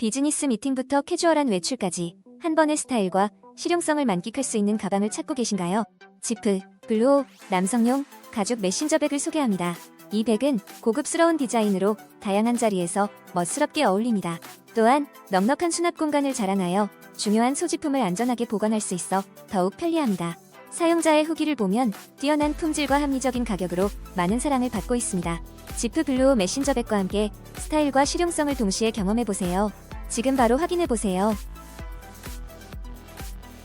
비즈니스 미팅부터 캐주얼한 외출까지 한 번의 스타일과 실용성을 만끽할 수 있는 가방을 찾고 계신가요? 지프, 블루오, 남성용, 가죽 메신저백을 소개합니다. 이 백은 고급스러운 디자인으로 다양한 자리에서 멋스럽게 어울립니다. 또한 넉넉한 수납 공간을 자랑하여 중요한 소지품을 안전하게 보관할 수 있어 더욱 편리합니다. 사용자의 후기를 보면 뛰어난 품질과 합리적인 가격으로 많은 사랑을 받고 있습니다. 지프 블루오 메신저백과 함께 스타일과 실용성을 동시에 경험해보세요. 지금 바로 확인해보세요.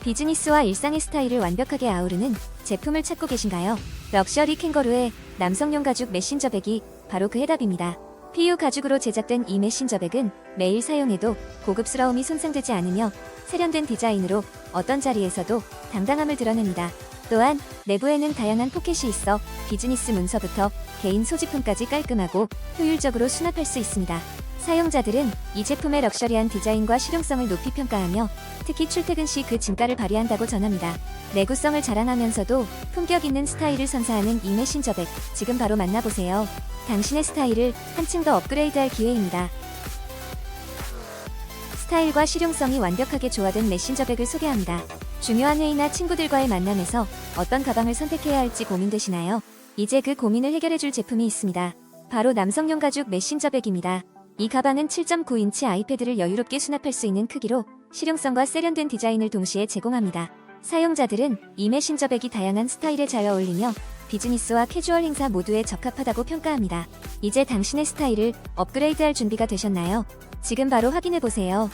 비즈니스와 일상의 스타일을 완벽하게 아우르는 제품을 찾고 계신가요? 럭셔리 캥거루의 남성용 가죽 메신저백이 바로 그 해답입니다. PU 가죽으로 제작된 이 메신저백은 매일 사용해도 고급스러움이 손상되지 않으며 세련된 디자인으로 어떤 자리에서도 당당함을 드러냅니다. 또한 내부에는 다양한 포켓이 있어 비즈니스 문서부터 개인 소지품까지 깔끔하고 효율적으로 수납할 수 있습니다. 사용자들은 이 제품의 럭셔리한 디자인과 실용성을 높이 평가하며 특히 출퇴근 시 그 진가를 발휘한다고 전합니다. 내구성을 자랑하면서도 품격 있는 스타일을 선사하는 이 메신저백 지금 바로 만나보세요. 당신의 스타일을 한층 더 업그레이드할 기회입니다. 스타일과 실용성이 완벽하게 조화된 메신저백을 소개합니다. 중요한 회의나 친구들과의 만남에서 어떤 가방을 선택해야 할지 고민되시나요? 이제 그 고민을 해결해줄 제품이 있습니다. 바로 남성용 가죽 메신저백입니다. 이 가방은 7.9인치 아이패드를 여유롭게 수납할 수 있는 크기로 실용성과 세련된 디자인을 동시에 제공합니다. 사용자들은 이 메신저백이 다양한 스타일에 잘 어울리며 비즈니스와 캐주얼 행사 모두에 적합하다고 평가합니다. 이제 당신의 스타일을 업그레이드할 준비가 되셨나요? 지금 바로 확인해 보세요.